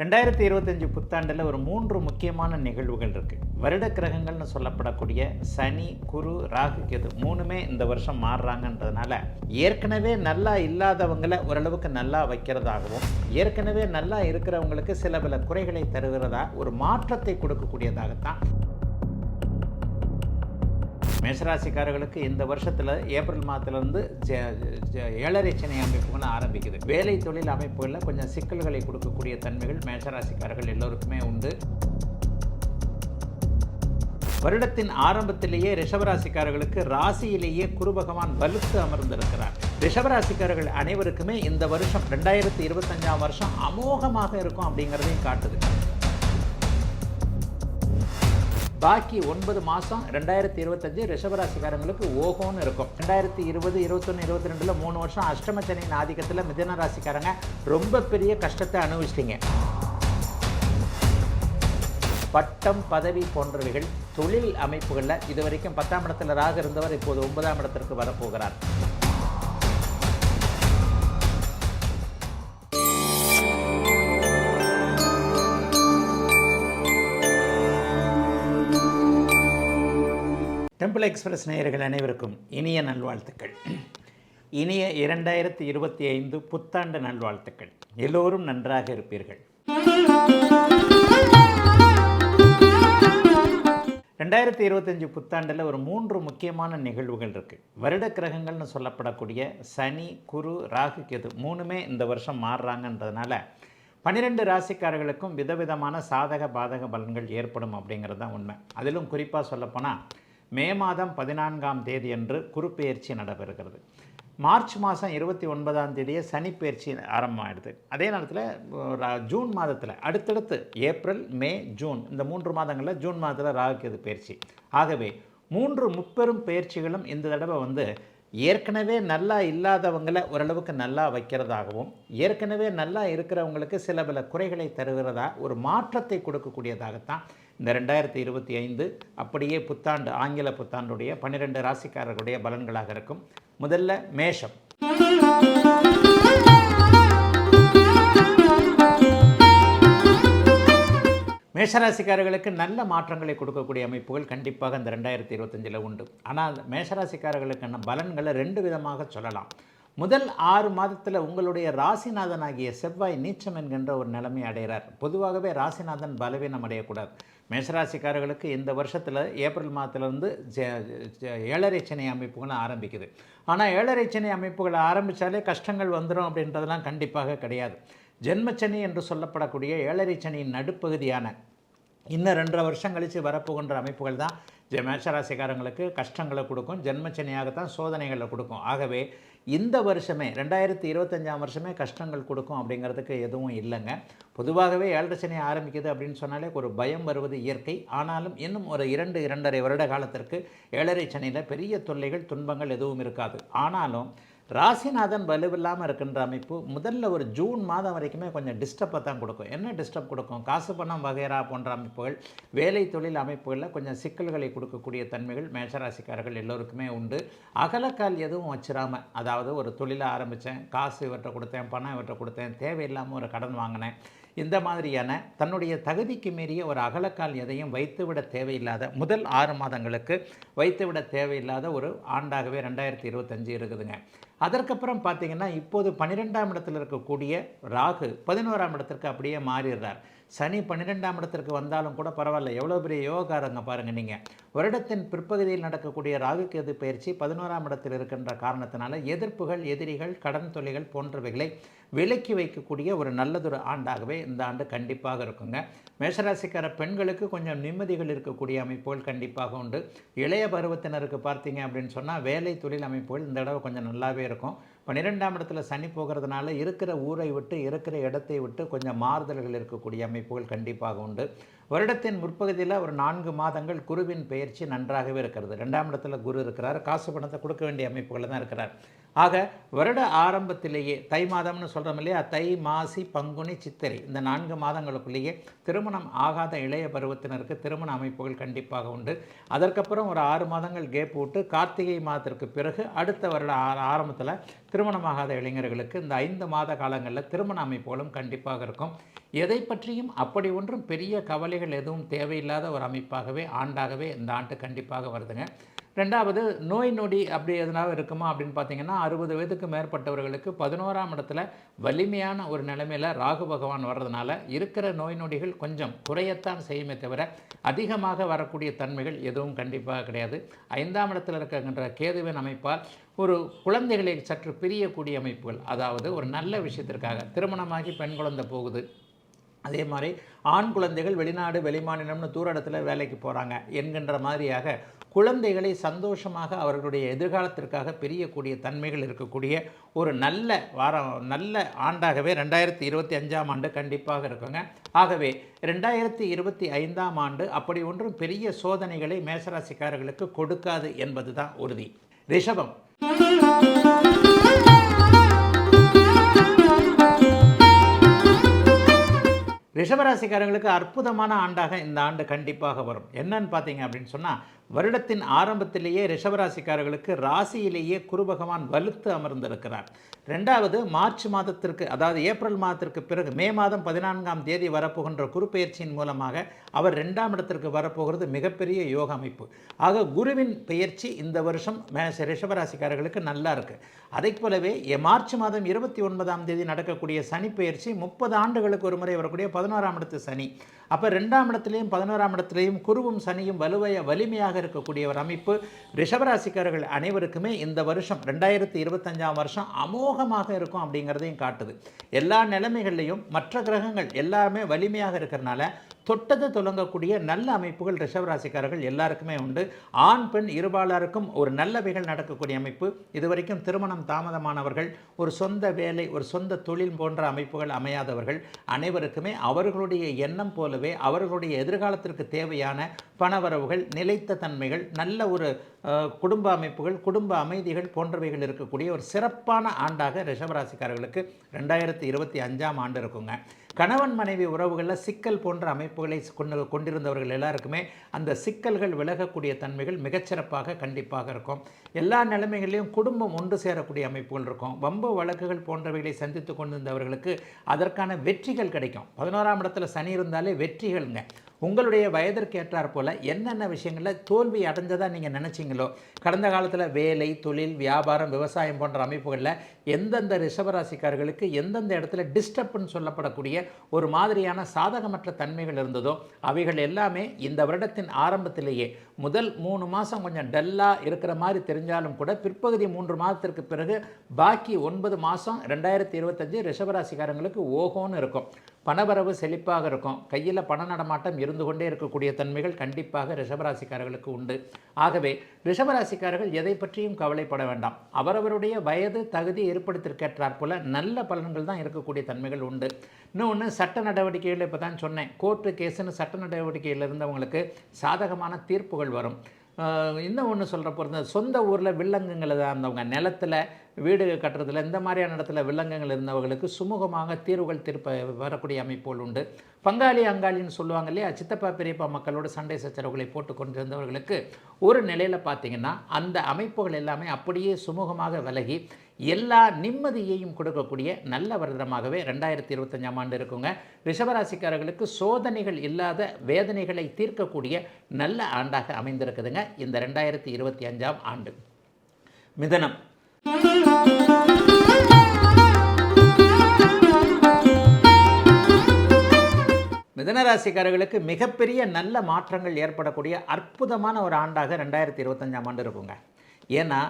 ரெண்டாயிரத்தி இருபத்தஞ்சி புத்தாண்டில் ஒரு மூன்று முக்கியமான நிகழ்வுகள் இருக்குது வருட கிரகங்கள்னு சொல்லப்படக்கூடிய சனி குரு ராகு கேது மூணுமே இந்த வருஷம் மாறுறாங்கன்றதுனால ஏற்கனவே நல்லா இல்லாதவங்களை ஓரளவுக்கு நல்லா வைக்கிறதாகவும் ஏற்கனவே நல்லா இருக்கிறவங்களுக்கு சில பல குறைகளை தருகிறதா ஒரு மாற்றத்தை கொடுக்கக்கூடியதாகத்தான் மேஷராசிக்காரர்களுக்கு இந்த வருஷத்தில் ஏப்ரல் மாதத்துலேருந்து ஏழரை சனி அமைப்புகள் ஆரம்பிக்குது. வேலை தொழில் அமைப்புகளில் கொஞ்சம் சிக்கல்களை கொடுக்கக்கூடிய தன்மைகள் மேஷராசிக்காரர்கள் எல்லோருக்குமே உண்டு. வருடத்தின் ஆரம்பத்திலேயே ரிஷபராசிக்காரர்களுக்கு ராசியிலேயே குரு பகவான் வலுத்து அமர்ந்திருக்கிறார். ரிஷபராசிக்காரர்கள் அனைவருக்குமே இந்த வருஷம் ரெண்டாயிரத்தி இருபத்தஞ்சாம் வருஷம் அமோகமாக இருக்கும் அப்படிங்கிறதையும் காட்டுது. பாக்கி ஒன்பது மாதம் ரெண்டாயிரத்தி இருபத்தஞ்சு ரிஷபராசிக்காரங்களுக்கு ஓகோன்னு இருக்கும். ரெண்டாயிரத்தி இருபது இருபத்தொன்று இருபத்தி ரெண்டில் மூணு வருஷம் அஷ்டமச்சனின் ஆதிக்கத்தில் மிதன ராசிக்காரங்க ரொம்ப பெரிய கஷ்டத்தை அனுபவிச்சிட்டிங்க. பட்டம் பதவி போன்றவைகள் தொழில் அமைப்புகளில் இது வரைக்கும் பத்தாம் இடத்துல ராக இருந்தவர் இப்போது ஒன்பதாம் இடத்திற்கு வரப்போகிறார். டெம்பிள் எக்ஸ்பிரஸ் நேயர்கள் அனைவருக்கும் இனிய நல்வாழ்த்துக்கள். இனிய இரண்டாயிரத்தி இருபத்தி ஐந்து புத்தாண்டு நல்வாழ்த்துக்கள். எல்லோரும் நன்றாக இருப்பீர்கள். ரெண்டாயிரத்தி இருபத்தஞ்சி புத்தாண்டில் ஒரு மூன்று முக்கியமான நிகழ்வுகள் இருக்குது வருட கிரகங்கள்னு சொல்லப்படக்கூடிய சனி குரு ராகு கேது மூணுமே இந்த வருஷம் மாறுறாங்கன்றதுனால பன்னிரெண்டு ராசிக்காரர்களுக்கும் விதவிதமான சாதக பாதக பலன்கள் ஏற்படும் அப்படிங்கிறது தான் உண்மை. அதிலும் குறிப்பாக சொல்லப்போனால் மே மாதம் பதினான்காம் தேதி அன்று குருப்பெயர்ச்சி நடைபெறுகிறது. மார்ச் மாதம் இருபத்தி ஒன்பதாம் தேதியே சனிப்பெயர்ச்சி ஆரம்பமாயிடுது. அதே நேரத்தில் ஜூன் மாதத்தில் அடுத்தடுத்து ஏப்ரல் மே ஜூன் இந்த மூன்று மாதங்களில் ஜூன் மாதத்தில் ராகுகேது பயிற்சி. ஆகவே மூன்று முப்பெரும் பயிற்சிகளும் இந்த தடவை வந்து ஏற்கனவே நல்லா இல்லாதவங்களை ஓரளவுக்கு நல்லா வைக்கிறதாகவும் ஏற்கனவே நல்லா இருக்கிறவங்களுக்கு சில பல குறைகளை தருகிறதா ஒரு மாற்றத்தை கொடுக்கக்கூடியதாகத்தான் இந்த ரெண்டாயிரத்தி இருபத்தி ஐந்து அப்படியே புத்தாண்டு ஆங்கில புத்தாண்டுடைய பன்னிரெண்டு ராசிக்காரர்களுடைய பலன்களாக இருக்கும். முதல்ல மேஷம். மேஷராசிக்காரர்களுக்கு நல்ல மாற்றங்களை கொடுக்கக்கூடிய அமைப்புகள் கண்டிப்பாக இந்த ரெண்டாயிரத்தி இருபத்தஞ்சில் உண்டு. ஆனால் மேஷராசிக்காரர்களுக்கான பலன்களை ரெண்டு விதமாக சொல்லலாம். முதல் ஆறு மாதத்தில் உங்களுடைய ராசிநாதனாகிய செவ்வாய் நீச்சம் என்கின்ற ஒரு நிலைமை அடைகிறார். பொதுவாகவே ராசிநாதன் பலவீனம் அடையக்கூடாது. மேஷராசிக்காரர்களுக்கு இந்த வருஷத்தில் ஏப்ரல் மாதத்துலேருந்து ஏழரை சனி அமைப்புகள் ஆரம்பிக்குது. ஆனால் ஏழரை சனி அமைப்புகள் ஆரம்பித்தாலே கஷ்டங்கள் வந்துடும் அப்படின்றதெல்லாம் கண்டிப்பாக கிடையாது. ஜென்மச்சனி என்று சொல்லப்படக்கூடிய ஏழரை சனியின் நடுப்பகுதியான இன்னும் ரெண்டரை வருஷம் கழித்து வரப்போகின்ற அமைப்புகள் தான். ஜெ மேஷராசிக்காரங்களுக்கு கஷ்டங்களை கொடுக்கும். ஜென்மச்சனியாகத்தான் சோதனைகளை கொடுக்கும். ஆகவே இந்த வருஷமே ரெண்டாயிரத்தி இருபத்தஞ்சாம் வருஷமே கஷ்டங்கள் கொடுக்கும் அப்படிங்கிறதுக்கு எதுவும் இல்லைங்க. பொதுவாகவே ஏழரை சனி ஆரம்பிக்குது அப்படின்னு சொன்னாலே ஒரு பயம் வருவது இயற்கை. ஆனாலும் இன்னும் ஒரு இரண்டு இரண்டரை வருட காலத்திற்கு ஏழரை சனியில் பெரிய தொல்லைகள் துன்பங்கள் எதுவும் இருக்காது. ஆனாலும் ராசிநாதன் வலுவில்லாமல் இருக்கின்ற அமைப்பு முதல்ல ஒரு ஜூன் மாதம் வரைக்குமே கொஞ்சம் டிஸ்டர்பை தான் கொடுக்கும். என்ன டிஸ்டர்ப் கொடுக்கும்? காசு பணம் வகைரா போன்ற அமைப்புகள் வேலை தொழில் அமைப்புகளில் கொஞ்சம் சிக்கல்களை கொடுக்கக்கூடிய தன்மைகள் மேஷராசிக்காரர்கள் எல்லோருக்குமே உண்டு. அகலக்கால் எதுவும் வச்சிடாமல் அதாவது ஒரு தொழிலை ஆரம்பித்தேன் காசு இவற்றை கொடுத்தேன் பணம் இவற்றை கொடுத்தேன் தேவையில்லாமல் ஒரு கடன் வாங்கினேன். இந்த மாதிரியான தன்னுடைய தகுதிக்கு மீறிய ஒரு அகலக்கால் எதையும் வைத்துவிட தேவையில்லாத முதல் ஆறு மாதங்களுக்கு வைத்துவிட தேவையில்லாத ஒரு ஆண்டாகவே ரெண்டாயிரத்தி இருபத்தஞ்சு இருக்குதுங்க. அதற்கப்புறம் பார்த்தீங்கன்னா இப்போது பன்னிரெண்டாம் இடத்தில் இருக்கக்கூடிய ராகு பதினோராம் இடத்திற்கு அப்படியே மாறிடுறார். சனி பன்னிரெண்டாம் இடத்திற்கு வந்தாலும் கூட பரவாயில்ல. எவ்வளோ பெரிய யோகாரங்க பாருங்கள் நீங்கள் வருடத்தின் பிற்பகுதியில் நடக்கக்கூடிய ராகு கேது பயிற்சி பதினோராம் இடத்தில் இருக்கின்ற காரணத்தினால எதிர்ப்புகள் எதிரிகள் கடன் தொல்லைகள் போன்றவைகளை விலக்கி வைக்கக்கூடிய ஒரு நல்லதொரு ஆண்டாகவே இந்த ஆண்டு கண்டிப்பாக இருக்குங்க. மேஷராசிக்கார பெண்களுக்கு கொஞ்சம் நிம்மதிகள் இருக்கக்கூடிய அமைப்புகள் கண்டிப்பாக உண்டு. இளைய பருவத்தினருக்கு பார்த்தீங்க அப்படின்னு சொன்னால் வேலை தொழில் அமைப்புகள் இந்த தடவை கொஞ்சம் நல்லாவே இருக்கும். பன்னிரெண்டாம் இடத்துல சனி போகிறதுனால இருக்கிற ஊரை விட்டு இருக்கிற இடத்தை விட்டு கொஞ்சம் மாறுதல்கள் இருக்கக்கூடிய அமைப்புகள் கண்டிப்பாக உண்டு. வருடத்தின் முற்பகுதியில் ஒரு நான்கு மாதங்கள் குருவின் பயிற்சி நன்றாகவே இருக்கிறது. ரெண்டாம் இடத்துல குரு இருக்கிறார். காசு பணத்தை கொடுக்க வேண்டிய அமைப்புகளில் தான் இருக்கிறார். ஆக வருட ஆரம்பத்திலேயே தை மாதம்னு சொல்கிறோம் இல்லையா? தை மாசி பங்குனி சித்திரை. இந்த நான்கு மாதங்களுக்குள்ளேயே திருமணம் ஆகாத இளைய பருவத்தினருக்கு திருமண அமைப்புகள் கண்டிப்பாக உண்டு. அதற்கப்புறம் ஒரு ஆறு மாதங்கள் கேப் விட்டு கார்த்திகை மாதத்திற்கு பிறகு அடுத்த வருட ஆ- ஆரம்பத்தில் திருமணமாகாத இளைஞர்களுக்கு இந்த ஐந்து மாத காலங்களில் திருமண அமைப்புகளும் கண்டிப்பாக இருக்கும். எதை பற்றியும் அப்படி ஒன்றும் பெரிய கவலைகள் எதுவும் தேவையில்லாத ஒரு அமைப்பாகவே ஆண்டாகவே இந்த ஆண்டு கண்டிப்பாக வருதுங்க. ரெண்டாவது நோய் நொடி அப்படி எதனாவது இருக்குமா அப்படின்னு பார்த்தீங்கன்னா அறுபது வயதுக்கு மேற்பட்டவர்களுக்கு பதினோராம் இடத்துல வலிமையான ஒரு நிலைமையில் ராகு பகவான் வர்றதுனால இருக்கிற நோய் நொடிகள் கொஞ்சம் குறையத்தான் செய்யுமே தவிர அதிகமாக வரக்கூடிய தன்மைகள் எதுவும் கண்டிப்பாக கிடையாது. ஐந்தாம் இடத்தில் இருக்கின்ற கேதுவின் அமைப்பால் ஒரு குழந்தைகளை சற்று பிரியக்கூடிய அமைப்புகள் அதாவது ஒரு நல்ல விஷயத்திற்காக திருமணமாகி பெண் குழந்தை போகுது. அதே மாதிரி ஆண் குழந்தைகள் வெளிநாடு வெளிமாநிலம்னு தூர இடத்துல வேலைக்கு போகிறாங்க என்கின்ற மாதிரியாக குழந்தைகளை சந்தோஷமாக அவர்களுடைய எதிர்காலத்திற்காக பிரியக்கூடிய தன்மைகள் இருக்கக்கூடிய ஒரு நல்ல வாரம் நல்ல ஆண்டாகவே ரெண்டாயிரத்தி இருபத்தி அஞ்சாம் ஆண்டு கண்டிப்பாக இருக்குங்க. ஆகவே ரெண்டாயிரத்தி இருபத்தி ஐந்தாம் ஆண்டு அப்படி ஒன்றும் பெரிய சோதனைகளை மேசராசிக்காரர்களுக்கு கொடுக்காது என்பது தான் உறுதி. ரிஷபம். ரிஷபராசிக்காரங்களுக்கு அற்புதமான ஆண்டாக இந்த ஆண்டு கண்டிப்பாக வரும். என்னன்னு பார்த்தீங்க அப்படின்னு சொன்னால் வருடத்தின் ஆரம்பத்திலேயே ரிஷபராசிக்காரர்களுக்கு ராசியிலேயே குரு பகவான் வலுத்து அமர்ந்திருக்கிறார். ரெண்டாவது மார்ச் மாதத்திற்கு அதாவது ஏப்ரல் மாதத்திற்கு பிறகு மே மாதம் பதினான்காம் தேதி வரப்போகின்ற குரு பெயர்ச்சியின் மூலமாக அவர் ரெண்டாம் இடத்திற்கு வரப்போகிறது மிகப்பெரிய யோக அமைப்பு. ஆக குருவின் பெயர்ச்சி இந்த வருஷம் ரிஷபராசிக்காரர்களுக்கு நல்லா இருக்குது அதைப் போலவே மார்ச் மாதம் இருபத்தி ஒன்பதாம் தேதி நடக்கக்கூடிய சனி பெயர்ச்சி முப்பது ஆண்டுகளுக்கு ஒரு முறை வரக்கூடிய பதினோராம் இடத்து சனி. அப்போ ரெண்டாம் இடத்துலையும் பதினோராம் இடத்துலையும் குருவும் சனியும் வலுவைய வலிமையாக இருக்கக்கூடிய ஒரு அமைப்பு. ரிஷபராசிக்காரர்கள் அனைவருக்குமே இந்த வருஷம் ரெண்டாயிரத்தி இருபத்தஞ்சாம் வருஷம் அமோகமாக இருக்கும் அப்படிங்கிறதையும் காட்டுது. எல்லா நிலைமைகள்லையும் மற்ற கிரகங்கள் எல்லாருமே வலிமையாக இருக்கிறனால தொட்டது துலங்கக்கூடிய நல்ல அமைப்புகள் ரிஷவராசிக்காரர்கள் எல்லாருக்குமே உண்டு. ஆண் பெண் இருபாலருக்கும் ஒரு நல்லவைகள் நடக்கக்கூடிய அமைப்பு. இதுவரைக்கும் திருமணம் தாமதமானவர்கள் ஒரு சொந்த வேலை ஒரு சொந்த தொழில் போன்ற அமைப்புகள் அமையாதவர்கள் அனைவருக்குமே அவர்களுடைய எண்ணம் போலவே அவர்களுடைய எதிர்காலத்திற்கு தேவையான பணவரவுகள் நிலைத்த தன்மைகள் நல்ல ஒரு குடும்ப அமைப்புகள் குடும்ப அமைதிகள் போன்றவைகள் இருக்கக்கூடிய ஒரு சிறப்பான ஆண்டாக ரிஷபராசிக்காரர்களுக்கு ரெண்டாயிரத்தி இருபத்தி அஞ்சாம் ஆண்டு இருக்குங்க. கணவன் மனைவி உறவுகளில் சிக்கல் போன்ற அமைப்புகளை கொண்டு கொண்டிருந்தவர்கள் எல்லாருக்குமே அந்த சிக்கல்கள் விலகக்கூடிய தன்மைகள் மிகச்சிறப்பாக கண்டிப்பாக இருக்கும். எல்லா நிலைமைகளிலும் குடும்பம் ஒன்று சேரக்கூடிய அமைப்புகள் இருக்கும். வம்பு வழக்குகள் போன்றவைகளை சந்தித்து கொண்டிருந்தவர்களுக்கு அதற்கான வெற்றிகள் கிடைக்கும். பதினோராம் இடத்துல சனி இருந்தாலே வெற்றிகள்ங்க. உங்களுடைய வயதிற்கு போல் என்னென்ன விஷயங்களில் தோல்வி அடைஞ்சதாக நீங்கள் நினச்சிங்களோ கடந்த காலத்தில் வேலை தொழில் வியாபாரம் விவசாயம் போன்ற அமைப்புகளில் எந்தெந்த ரிஷபராசிக்காரர்களுக்கு எந்தெந்த இடத்துல டிஸ்டர்ப்னு சொல்லப்படக்கூடிய ஒரு மாதிரியான சாதகமற்ற தன்மைகள் இருந்ததோ அவைகள் எல்லாமே இந்த வருடத்தின் ஆரம்பத்திலேயே முதல் மூணு மாதம் கொஞ்சம் டல்லாக இருக்கிற மாதிரி தெரிஞ்சாலும் கூட பிற்பகுதி மூன்று மாதத்திற்கு பிறகு பாக்கி ஒன்பது மாதம் ரெண்டாயிரத்தி இருபத்தஞ்சு ரிஷபராசிக்காரங்களுக்கு ஓகோன்னு இருக்கும். பணவரவு செழிப்பாக இருக்கும். கையில் பண நடமாட்டம் இருந்து கொண்டே இருக்கக்கூடிய தன்மைகள் கண்டிப்பாக ரிஷபராசிக்காரர்களுக்கு உண்டு. ஆகவே ரிஷபராசிக்காரர்கள் எதை பற்றியும் கவலைப்பட வேண்டாம். அவரவருடைய வயது தகுதி ஏற்படுத்திருக்கேற்றார் போல நல்ல பலன்கள் தான் இருக்கக்கூடிய தன்மைகள் உண்டு. இன்னொன்று சட்ட நடவடிக்கைகள் இப்போ தான் சொன்னேன். கோர்ட்டு கேஸுன்னு சட்ட நடவடிக்கையில் இருந்தவங்களுக்கு சாதகமான தீர்ப்புகள் வரும். இன்னும் ஒன்று சொல்கிற பொறுத்த சொந்த ஊரில் வில்லங்கங்கள் இருந்தவங்க. நிலத்தில் வீடு கட்டுறதுல இந்த மாதிரியான இடத்துல வில்லங்கங்கள் இருந்தவர்களுக்கு சுமூகமாக தீர்வுகள் திருப்ப வரக்கூடிய அமைப்புகள் உண்டு. பங்காளி அங்காளின்னு சொல்லுவாங்க இல்லையா? சித்தப்பா பெரியப்பா மக்களோட சண்டை சச்சரவுகளை போட்டு கொண்டிருந்தவர்களுக்கு ஒரு நிலையில் பார்த்தீங்கன்னா அந்த அமைப்புகள் எல்லாமே அப்படியே சுமூகமாக விலகி எல்லா நிம்மதியையும் கொடுக்கக்கூடிய நல்ல வருடமாகவே ரெண்டாயிரத்தி இருபத்தஞ்சாம் ஆண்டு இருக்குங்க. ரிஷபராசிக்காரர்களுக்கு சோதனைகள் இல்லாத வேதனைகளை தீர்க்கக்கூடிய நல்ல ஆண்டாக அமைந்திருக்குதுங்க இந்த ரெண்டாயிரத்தி இருபத்தி அஞ்சாம் ஆண்டு. மிதனம். மிதனராசிக்காரர்களுக்கு மிகப்பெரிய நல்ல மாற்றங்கள் ஏற்படக்கூடிய அற்புதமான ஒரு ஆண்டாக ரெண்டாயிரத்தி இருபத்தஞ்சாம் ஆண்டு இருக்குங்க. ஏன்னா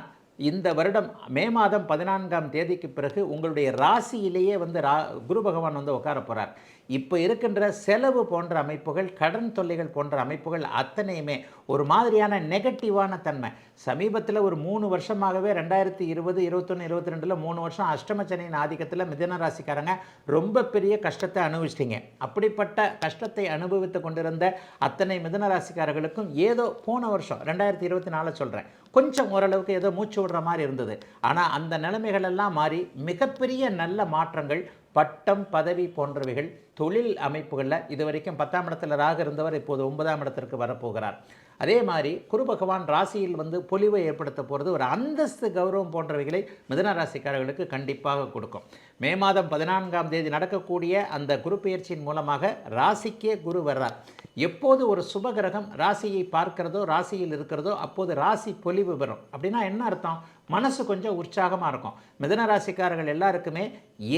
இந்த வருடம் மே மாதம் பதினான்காம் தேதிக்கு பிறகு உங்களுடைய ராசியிலேயே வந்து ரா குரு பகவான் வந்து உட்கார போகிறார் இப்போ இருக்கின்ற செலவு போன்ற அமைப்புகள் கடன் தொல்லைகள் போன்ற அமைப்புகள் அத்தனையுமே ஒரு மாதிரியான நெகட்டிவான தன்மை. சமீபத்தில் ஒரு மூணு வருஷமாகவே ரெண்டாயிரத்தி இருபது இருபத்தொன்று இருபத்தி ரெண்டில் மூணு வருஷம் அஷ்டமச்சனையின் ஆதிக்கத்தில் மிதன ராசிக்காரங்க ரொம்ப பெரிய கஷ்டத்தை அனுபவிச்சிட்டிங்க. அப்படிப்பட்ட கஷ்டத்தை அனுபவித்து கொண்டிருந்த அத்தனை மிதன ராசிக்காரர்களுக்கும் ஏதோ போன வருஷம் ரெண்டாயிரத்தி இருபத்தி நாலு சொல்கிறேன் கொஞ்சம் ஓரளவுக்கு ஏதோ மூச்சு விடுற மாதிரி இருந்தது. ஆனால் அந்த நிலைமைகள் எல்லாம் மாறி மிகப்பெரிய நல்ல மாற்றங்கள் பட்டம் பதவி போன்றவைகள் தொழில் அமைப்புகளில் இது வரைக்கும் பத்தாம் இடத்துல ராக இருந்தவர் இப்போது ஒன்பதாம் இடத்திற்கு வரப்போகிறார். அதே மாதிரி குரு பகவான் ராசியில் வந்து பொலிவை ஏற்படுத்த போகிறது ஒரு அந்தஸ்து கௌரவம் போன்றவைகளை மிதன ராசிக்காரர்களுக்கு கண்டிப்பாக கொடுக்கும். மே மாதம் பதினான்காம் தேதி நடக்கக்கூடிய அந்த குரு பயிற்சியின் மூலமாக ராசிக்கே குரு வர்றார். எப்போது ஒரு சுபகிரகம் ராசியை பார்க்கிறதோ ராசியில் இருக்கிறதோ அப்போது ராசி பொலிவு பெறும் அப்படின்னா என்ன அர்த்தம்? மனசு கொஞ்சம் உற்சாகமாக இருக்கும். மிதன ராசிக்காரர்கள் எல்லாருக்குமே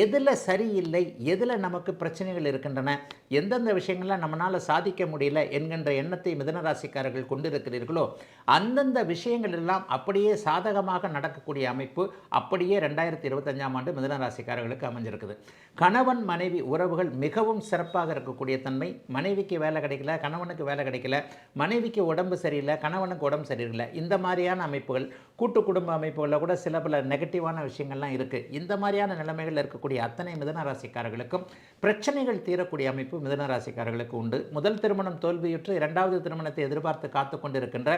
எதில் சரியில்லை எதில் நமக்கு பிரச்சனைகள் இருக்கின்றன எந்தெந்த விஷயங்கள்லாம் நம்மளால் சாதிக்க முடியல என்கின்ற எண்ணத்தை மிதன ராசிக்காரர்கள் கொண்டிருக்கிறீர்களோ அந்தந்த விஷயங்கள் எல்லாம் அப்படியே சாதகமாக நடக்கக்கூடிய அமைப்பு அப்படியே ரெண்டாயிரத்தி இருபத்தஞ்சாம் ஆண்டு மிதன ராசிக்காரர்களுக்கு அமைஞ்சிருக்குது. கணவன் மனைவி உறவுகள் மிகவும் சிறப்பாக இருக்கக்கூடிய தன்மை. மனைவிக்கு வேலை கிடைக்கல கணவனுக்கு வேலை கிடைக்கல மனைவிக்கு உடம்பு சரியில்லை கணவனுக்கு உடம்பு சரியில்லை. இந்த மாதிரியான அமைப்புகள் கூட்டு குடும்ப அமைப்பு அமைப்புகளில் கூட சில பல நெகட்டிவான விஷயங்கள்லாம் இருக்குது இந்த மாதிரியான நிலைமைகள் இருக்கக்கூடிய அத்தனை மிதன ராசிக்காரர்களுக்கும் பிரச்சனைகள் தீரக்கூடிய அமைப்பு மிதன ராசிக்காரர்களுக்கு உண்டு. முதல் திருமணம் தோல்வியுற்று இரண்டாவது திருமணத்தை எதிர்பார்த்து காத்து கொண்டிருக்கின்ற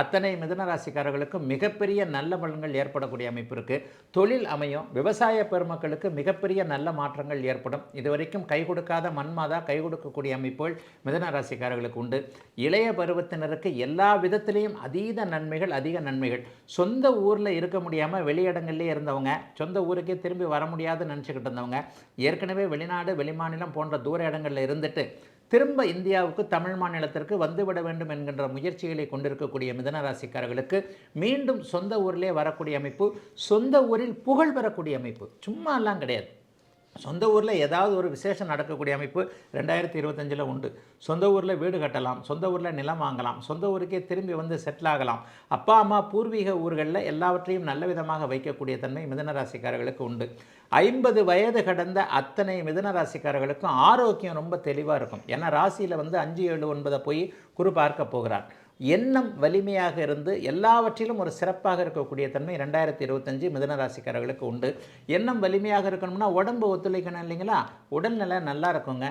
அத்தனை மிதன ராசிக்காரர்களுக்கும் மிகப்பெரிய நல்ல பலன்கள் ஏற்படக்கூடிய அமைப்பு இருக்குது தொழில் அமையும் விவசாய பெருமக்களுக்கு மிகப்பெரிய நல்ல மாற்றங்கள் ஏற்படும். இதுவரைக்கும் கை கொடுக்காத மண்மாதா கை கொடுக்கக்கூடிய அமைப்புகள் மிதன ராசிக்காரர்களுக்கு உண்டு. இளைய பருவத்தினருக்கு எல்லா விதத்திலையும் அதீத நன்மைகள் அதிக நன்மைகள். சொந்த ஊரில் இருக்க இருக்க முடியாமல் வெளியிடங்கள்லேயே இருந்தவங்க சொந்த ஊருக்கே திரும்பி வர முடியாதுன்னு நினச்சிக்கிட்டு இருந்தவங்க ஏற்கனவே வெளிநாடு வெளிமாநிலம் போன்ற தூர இடங்களில் இருந்துட்டு திரும்ப இந்தியாவுக்கு தமிழ் மாநிலத்திற்கு வந்துவிட வேண்டும் என்கின்ற முயற்சிகளை கொண்டிருக்கக்கூடிய மிதனராசிக்காரர்களுக்கு மீண்டும் சொந்த ஊரிலே வரக்கூடிய அமைப்பு சொந்த ஊரில் புகழ் பெறக்கூடிய அமைப்பு. சும்மாலாம் கிடையாது. சொந்த ஊரில் ஏதாவது ஒரு விசேஷம் நடக்கக்கூடிய அமைப்பு ரெண்டாயிரத்தி இருபத்தஞ்சில் உண்டு. சொந்த ஊரில் வீடு கட்டலாம் சொந்த ஊரில் நிலம் வாங்கலாம் சொந்த ஊருக்கே திரும்பி வந்து செட்டில் ஆகலாம். அப்பா அம்மா பூர்வீக ஊர்களில் எல்லாவற்றையும் நல்ல விதமாக வைக்கக்கூடிய தன்மை மிதனராசிக்காரர்களுக்கு உண்டு. ஐம்பது வயது கடந்த அத்தனை மிதன ராசிக்காரர்களுக்கும் ஆரோக்கியம் ரொம்ப தெளிவாக இருக்கும். ஏன்னா ராசியில் வந்து அஞ்சு ஏழு ஒன்பதை போய் குரு பார்க்க போகிறார். எண்ணம் வலிமையாக இருந்து எல்லாவற்றிலும் ஒரு சிறப்பாக இருக்கக்கூடிய தன்மை ரெண்டாயிரத்தி இருபத்தஞ்சு மிதனராசிக்காரர்களுக்கு உண்டு. எண்ணம் வலிமையாக இருக்கணும்னா உடம்பு ஒத்துழைக்கணும் இல்லைங்களா? உடல்நிலை நல்லா இருக்குங்க.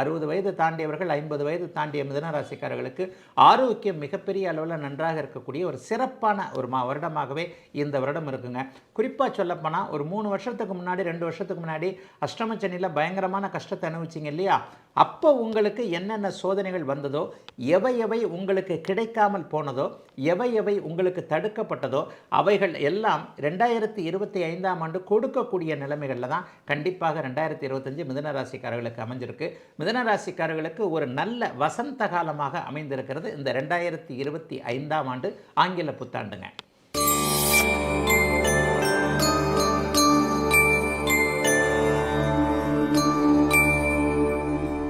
அறுபது வயது தாண்டியவர்கள் ஐம்பது வயது தாண்டிய மிதனராசிக்காரர்களுக்கு ஆரோக்கியம் மிகப்பெரிய அளவில் நன்றாக இருக்கக்கூடிய ஒரு சிறப்பான ஒரு மா வருடமாகவே இந்த வருடம் இருக்குங்க. குறிப்பாக சொல்லப்போனால் ஒரு மூணு வருஷத்துக்கு முன்னாடி ரெண்டு வருஷத்துக்கு முன்னாடி அஷ்டமச்சனியில் பயங்கரமான கஷ்டத்தை அனுபவிச்சிங்க இல்லையா? அப்போ உங்களுக்கு என்னென்ன சோதனைகள் வந்ததோ எவை எவை உங்களுக்கு கிடைக்காமல் போனதோ எவை எவை உங்களுக்கு தடுக்கப்பட்டதோ அவைகள் எல்லாம் ரெண்டாயிரத்தி இருபத்தி ஐந்தாம் ஆண்டு கொடுக்கக்கூடிய நிலைமைகளில் தான் கண்டிப்பாக ரெண்டாயிரத்தி இருபத்தஞ்சு மிதனராசிக்காரர்களுக்கு அமைஞ்சிருக்கு. மிதனராசிக்காரர்களுக்கு ஒரு நல்ல வசந்த காலமாக அமைந்திருக்கிறது இந்த ரெண்டாயிரத்தி இருபத்தி ஐந்தாம் ஆண்டு ஆங்கில புத்தாண்டுங்க.